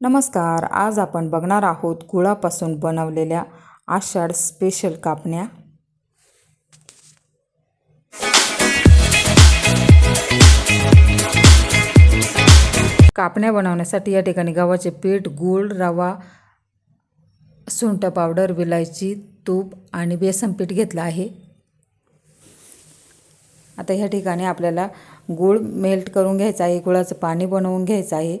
नमस्कार आज आपण बघणार आहोत गुळापासून बनवलेल्या आषाढ स्पेशल कापण्या. कापण्या बनवण्यासाठी या ठिकाणी गव्हाचे पीठ गूळ रवा सुंठ पावडर विलायची तूप आणि बेसन पीठ घेतलं आहे. आता ह्या ठिकाणी आपल्याला गूळ मेल्ट करून घ्यायचा आहे गुळाचं पाणी बनवून घ्यायचं आहे.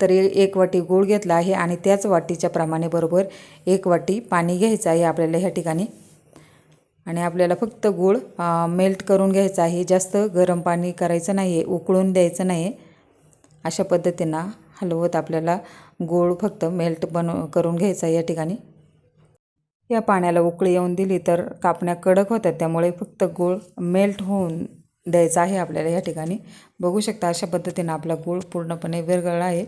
तर एक वाटी गूळ घेतला आहे आणि त्याच वाटीच्या प्रमाणे बरोबर एक वाटी पाणी घ्यायचं आहे आपल्याला ह्या ठिकाणी. आणि आपल्याला फक्त गूळ मेल्ट करून घ्यायचं आहे. जास्त गरम पाणी करायचं नाही आहे उकळून द्यायचं नाही आहे अशा पद्धतीनं हलवत आपल्याला गूळ फक्त मेल्ट बनव करून घ्यायचा आहे या ठिकाणी. या पाण्याला उकळी येऊन दिली तर कापण्या कडक होतात त्यामुळे फक्त गूळ मेल्ट होऊन द्यायचा आहे आपल्याला या ठिकाणी. बघू शकता अशा पद्धतीनं आपला गूळ पूर्णपणे विरघळला आहे.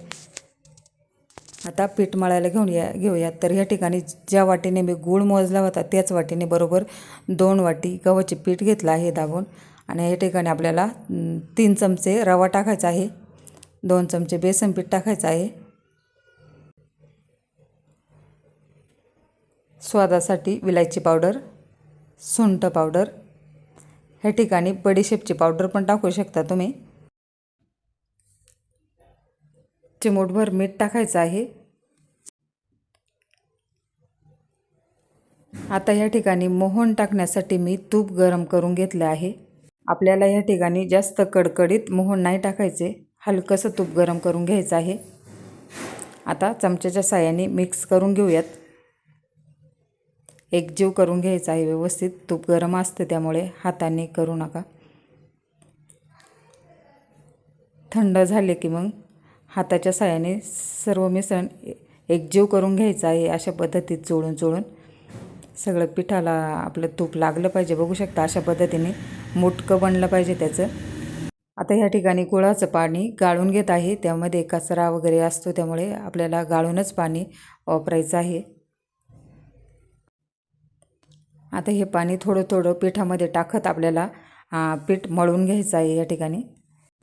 आता पीठ मळायला घेऊन या घेऊयात. तर ह्या ठिकाणी ज्या वाटीने मी गूळ मोजला होता त्याच वाटीने बरोबर दोन वाटी गव्हाचे पीठ घेतलं आहे दाबून. आणि या ठिकाणी आपल्याला तीन चमचे रवा टाकायचा आहे. दोन चमचे बेसन पीठ टाकायचं आहे. स्वादासाठी विलायची पावडर सुंठ पावडर ह्या ठिकाणी बडीशेपची पावडर पण टाकू शकता तुम्ही. चिमूटभर मीठ टाकायचं आहे. आता ह्या ठिकाणी मोहन टाकण्यासाठी मी तूप गरम करून घेतलं आहे. आपल्याला ह्या ठिकाणी जास्त कडकडीत मोहन नाही टाकायचे. हलकंसं तूप गरम करून घ्यायचं आहे. आता चमच्याच्या साह्याने मिक्स करून घेऊयात. एकजीव करून घ्यायचा आहे व्यवस्थित. तूप गरम असतं त्यामुळे हाताने करू नका. थंड झाले की मग हाताच्या साह्याने सर्व मिश्रण एकजीव करून घ्यायचं आहे अशा पद्धतीत चोळून चोळून. सगळं पिठाला आपलं तूप लागलं पाहिजे. बघू शकता अशा पद्धतीने मुटकं बनलं पाहिजे त्याचं. आता ह्या ठिकाणी गुळाचं पाणी गाळून घेत आहे. त्यामध्ये कचरा वगैरे असतो त्यामुळे आपल्याला गाळूनच पाणी वापरायचं आहे. आता हे पाणी थोडं थोडं पिठामध्ये टाकत आपल्याला पीठ मळून घ्यायचं आहे या ठिकाणी.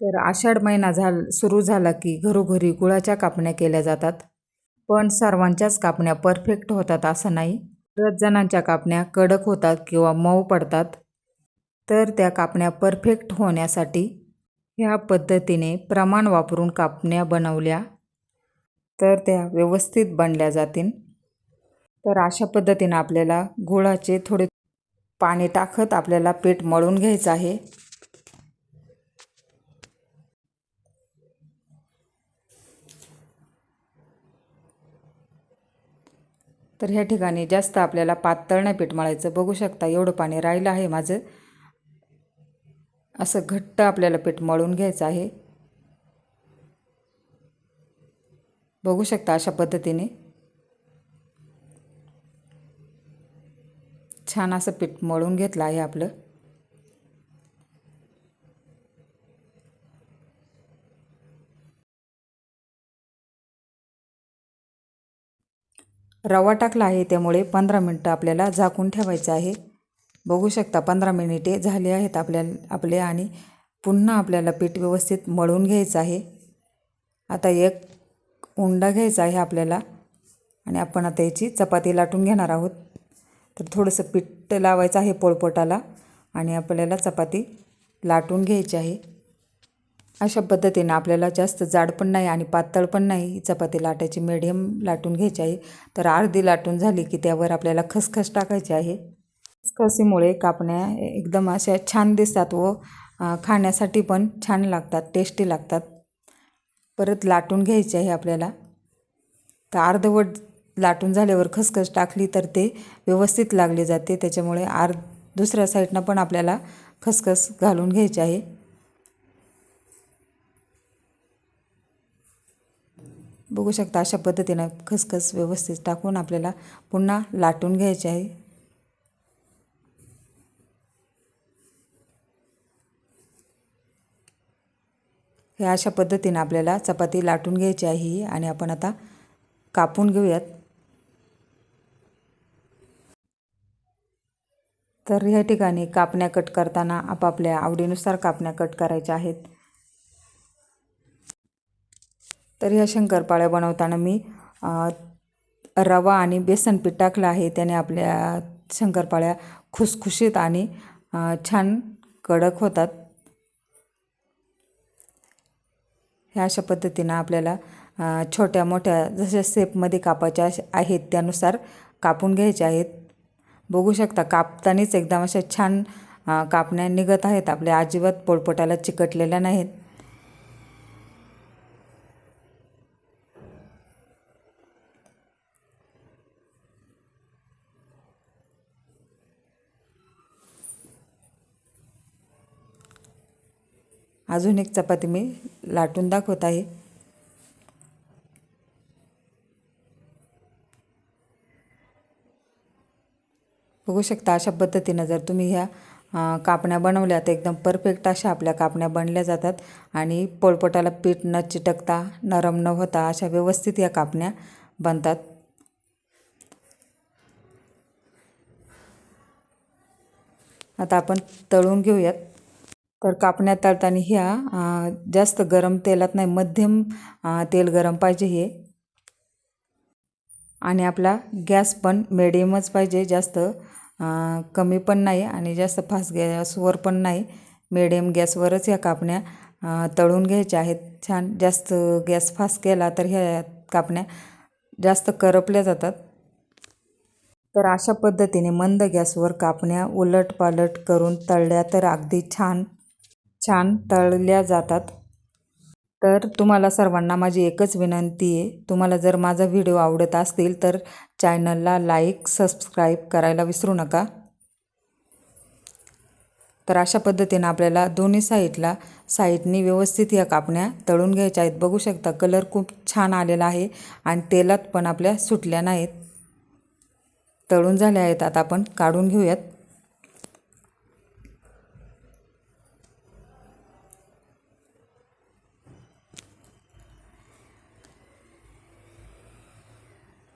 तर आषाढ महिना झाल सुरू झाला की घरोघरी गुळाच्या कापण्या केल्या जातात. पण सर्वांच्याच कापण्या परफेक्ट होतात असं नाही. बऱ्याच जणांच्या कापण्या कडक होतात किंवा मऊ पडतात. तर त्या कापण्या परफेक्ट होण्यासाठी ह्या पद्धतीने प्रमाण वापरून कापण्या बनवल्या तर त्या व्यवस्थित बनल्या जातील. तर अशा पद्धतीनं आपल्याला गुळाचे थोडे पाणी टाकत आपल्याला पीठ मळून घ्यायचं आहे. तर ह्या ठिकाणी जास्त आपल्याला पातळ नाही पीठ मळायचं. बघू शकता एवढं पाणी राहिलं आहे माझं. असं घट्ट आपल्याला पीठ मळून घ्यायचं आहे. बघू शकता अशा पद्धतीने. छान असं पीठ मळून घेतलं आहे आपलं. रवा टाकला आहे त्यामुळे पंधरा मिनटं आपल्याला झाकून ठेवायचं आहे. बघू शकता पंधरा मिनिटे झाले आहेत आपल्या आपले आणि पुन्हा आपल्याला पीठ व्यवस्थित मळून घ्यायचं आहे. आता एक उंडा घ्यायचा आहे आपल्याला आणि आपण आता याची चपाती लाटून घेणार आहोत. तर थोडंसं पीठ लावायचं आहे पोळपोटाला आणि आपल्याला चपाती लाटून घ्यायची आहे. अशा पद्धतीनं आपल्याला जास्त जाड पण नाही आणि पातळ पण नाही चपाती लाटायची मिडियम लाटून घ्यायची आहे. तर अर्धी लाटून झाली की त्यावर आपल्याला खसखस टाकायची आहे. खसखसीमुळे कापण्या एकदम अशा छान दिसतात व खाण्यासाठी पण छान लागतात टेस्टी लागतात. परत लाटून घ्यायची आहे आपल्याला. तर अर्धवट लाटून झाल्यावर खसखस टाकली तर ते व्यवस्थित लागले जाते. त्याच्यामुळे आर दुसऱ्या साईडनं पण आपल्याला खसखस घालून घ्यायची आहे. बघू शकता अशा पद्धतीनं खसखस व्यवस्थित टाकून आपल्याला पुन्हा लाटून घ्यायचे आहे. हे अशा पद्धतीनं आपल्याला चपाती लाटून घ्यायची आहे ही आणि आपण आता कापून घेऊयात. तर ह्या ठिकाणी कापण्या कट करताना आपापल्या आवडीनुसार कापण्या कट करायच्या आहेत. तर ह्या शंकरपाळ्या बनवताना मी रवा आणि बेसन पीठ टाकलं आहे. त्याने आपल्या शंकरपाळ्या खुसखुशीत आणि छान कडक होतात. ह्या अशा पद्धतीनं आपल्याला छोट्या मोठ्या जशा सेपमध्ये कापायच्या आहेत त्यानुसार कापून घ्यायच्या आहेत. बघू शकता कापतानीच एकदम अशा छान कापण्या निघत आहेत. आपल्या अजिबात पोळपोटाला चिकटलेल्या नाहीत. अजून एक चपाती मी लाटून दाखवत आहे. बघू शकता अशा पद्धतीनं जर तुम्ही ह्या कापण्या बनवल्या तर एकदम परफेक्ट अशा आपल्या कापण्या बनल्या जातात. आणि पोळपोटाला पीठ न चिटकता नरम न होता अशा व्यवस्थित या कापण्या बनतात. आता आपण तळून घेऊयात. तर कापण्या तळताना ह्या जास्त गरम तेलात नाही मध्यम तेल गरम पाहिजे हे. आणि आपला गॅस पण मिडियमच पाहिजे जास्त. कमी पण नाही आणि जास्त फास्ट गॅसवर पण नाही. मिडियम गॅसवरच ह्या कापण्या तळून घ्यायच्या आहेत. छान जास्त गॅस फास्ट केला तर ह्या कापण्या जास्त करपल्या जातात. तर अशा पद्धतीने मंद गॅसवर कापण्या उलट पालट करून तळल्या तर अगदी छान छान तळल्या जातात. तर तुम्हाला सर्वांना माझी एकच विनंती आहे. तुम्हाला जर माझा व्हिडिओ आवडत असतील तर चॅनलला लाईक सबस्क्राईब करायला विसरू नका. तर अशा पद्धतीनं आपल्याला दोन्ही साईडला साईडनी व्यवस्थित या कापण्या तळून घ्यायच्या आहेत. बघू शकता कलर खूप छान आलेला आहे आणि तेलात पण आपल्या सुटल्या नाहीत. तळून झाल्या आहेत. आता आपण काढून घेऊयात.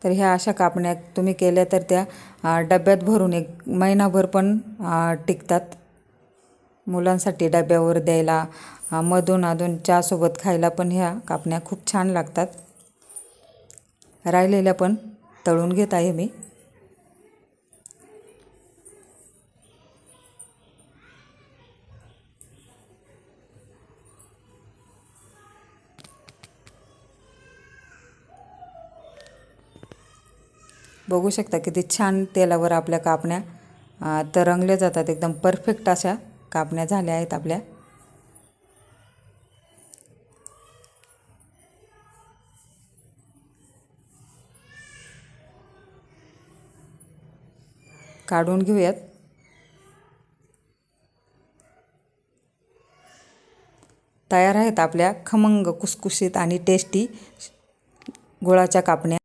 तर ह्या अशा कापण्या तुम्ही केल्या तर त्या डब्यात भरून एक महिनाभर पण टिकतात. मुलांसाठी डब्यावर द्यायला मधून अधून चहासोबत खायला पण ह्या कापण्या खूप छान लागतात. राहिलेल्या पण तळून घेत आहे मी. बघू शकता किती छान तेलावर आपल्या कापण्या तरंगल्या जातात. एकदम परफेक्ट अशा कापण्या झाल्या आहेत आपल्या. काढून घेऊयात. तयार आहेत आपल्या खमंग कुसकुशीत आणि टेस्टी गुळाच्या कापण्या.